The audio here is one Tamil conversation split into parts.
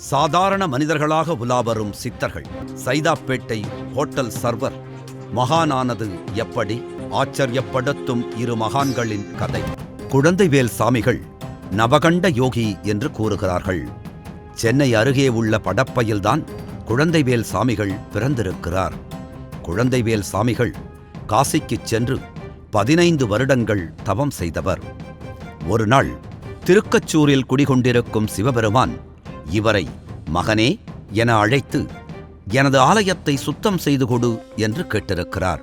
சாதாரண மனிதர்களாக உலாவரும் சித்தர்கள். Saidapet hotel server. மகானானது எப்படி ஆச்சரியப்படுத்தும் இரு மகான்களின் கதை. குழந்தைவேல் சாமிகள் நவகண்ட யோகி என்று கூறுகிறார்கள். சென்னை அருகே உள்ள படப்பையில்தான் குழந்தைவேல் சாமிகள் பிறந்திருக்கிறார். குழந்தைவேல் சாமிகள் காசிக்குச் சென்று பதினைந்து வருடங்கள் தவம் செய்தவர். ஒரு நாள் திருக்கச்சூரில் குடிகொண்டிருக்கும் சிவபெருமான் இவரை மகனே என அழைத்து எனது ஆலயத்தை சுத்தம் செய்து கொடு என்று கேட்டிருக்கிறார்.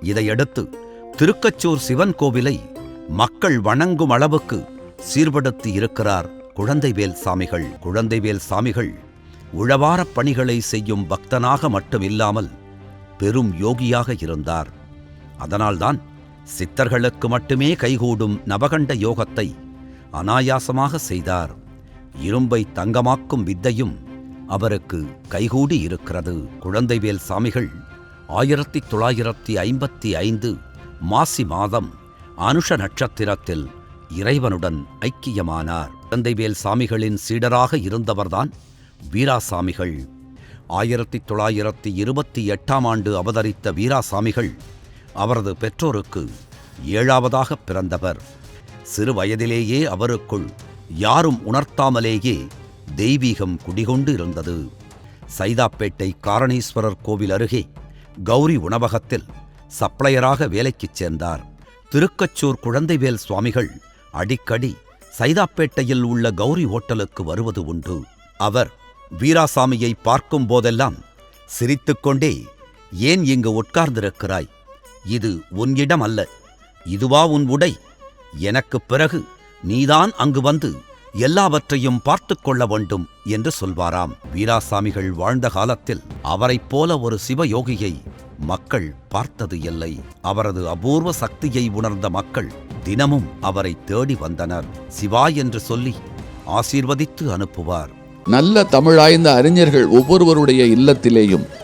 இதையடுத்து திருக்கச்சூர் சிவன் கோவிலை மக்கள் வணங்கும் அளவுக்கு சீர்படுத்தி இருக்கிறார் குழந்தைவேல் சாமிகள். குழந்தைவேல் சாமிகள் உழவாரப் பணிகளை செய்யும் பக்தனாக மட்டுமில்லாமல் பெரும் யோகியாக இருந்தார். அதனால்தான் சித்தர்களுக்கு மட்டுமே கைகூடும் நவகண்ட யோகத்தை அனாயாசமாக செய்தார். இரும்பை தங்கமாக்கும் வித்தையும் அவருக்கு கைகூடி இருக்கிறது. குழந்தைவேல் சாமிகள் ஆயிரத்தி தொள்ளாயிரத்தி ஐம்பத்தி ஐந்து மாசி மாதம் அனுஷ நட்சத்திரத்தில் இறைவனுடன் ஐக்கியமானார். குழந்தைவேல் சாமிகளின் சீடராக இருந்தவர்தான் வீராசாமிகள். ஆயிரத்தி தொள்ளாயிரத்தி இருபத்தி எட்டாம் ஆண்டு அவதரித்த வீராசாமிகள் அவரது பெற்றோருக்கு ஏழாவதாக பிறந்தவர். சிறு வயதிலேயே அவருக்குள் யாரும் உணர்த்தாமலேயே தெய்வீகம் குடிகொண்டு இருந்தது. சைதாப்பேட்டை காரணீஸ்வரர் கோவில் அருகே கௌரி உணவகத்தில் சப்ளையராக வேலைக்குச் சேர்ந்தார். திருக்கச்சூர் குழந்தைவேல் சுவாமிகள் அடிக்கடி சைதாப்பேட்டையில் உள்ள கௌரி ஹோட்டலுக்கு வருவது உண்டு. அவர் வீராசாமியை பார்க்கும் போதெல்லாம் சிரித்துக்கொண்டே ஏன் இங்கு உட்கார்ந்திருக்கிறாய்? இது உன் இடம் அல்ல. இதுவா உன் உடை? எனக்குப் பிறகு நீதான் அங்கு வந்து எல்லாவற்றையும் பார்த்து கொள்ள வேண்டும் என்று சொல்வாராம். வீராசாமிகள் வாழ்ந்த காலத்தில் அவரைப் போல ஒரு சிவயோகியை மக்கள் பார்த்தது இல்லை. அவரது அபூர்வ சக்தியை உணர்ந்த மக்கள் தினமும் அவரை தேடி வந்தனர். சிவா என்று சொல்லி ஆசீர்வதித்து அனுப்புவார். நல்ல தமிழாய்ந்த அறிஞர்கள் ஒவ்வொருவருடைய இல்லத்திலேயும்